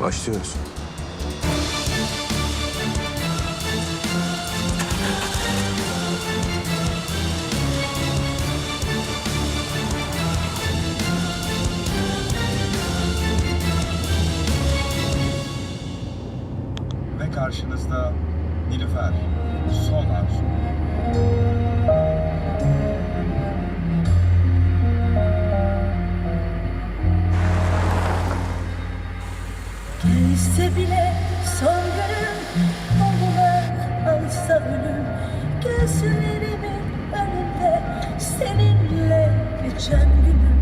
Başlıyoruz. Ve karşınızda Nilüfer, son arzu. Gelse bile son günüm Olmak alsa ölüm Gözlerimin önünde Seninle geçen günüm.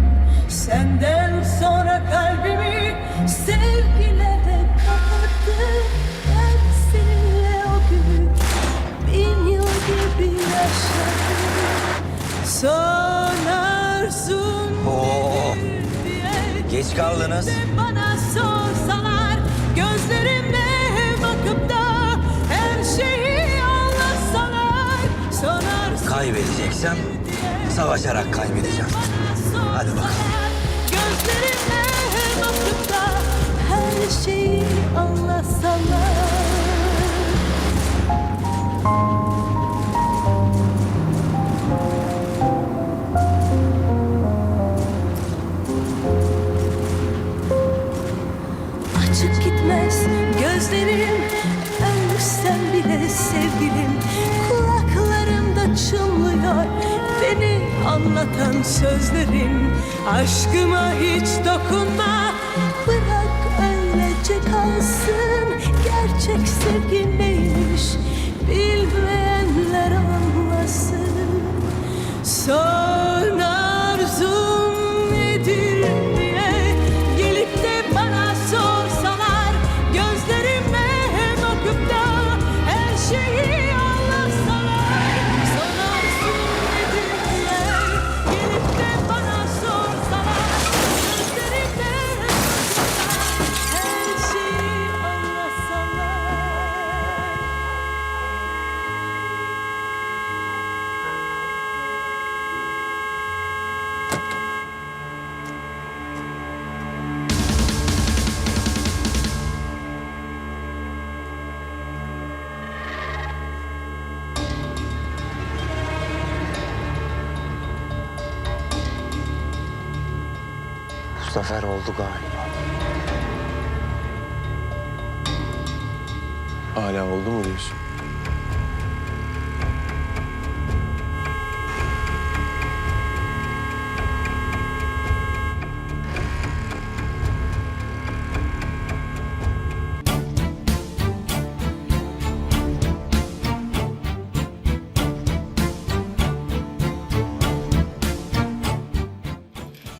Senden sonra kalbimi Sevgilere kapattım. Ben seninle o günü Bin yıl gibi yaşadım. Son arzum Oo, geç kaldınız. bana sorsalar gözlerime bakıp da her şeyi anlatsalar sonar Kaybedeceksem savaşarak kaybedeceğim. Hadi bakalım. Gözlerim Ölsem bile sevgilim. Kulaklarımda çınlıyor Beni anlatan sözlerim. Aşkıma hiç dokunma Bırak sefer oldu galiba. Hala oldu mu diyorsun?